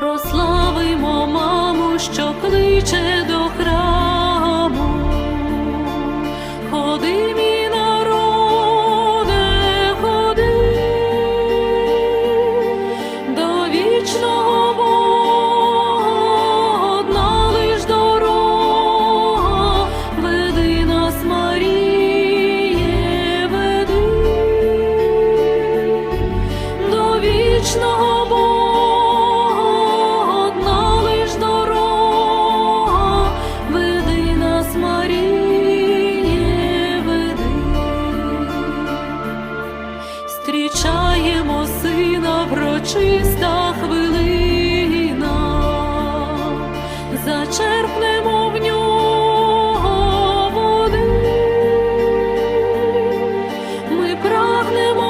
прославимо маму, що кличе чиста хвилина, зачерпнемо в нього води, ми прагнемо.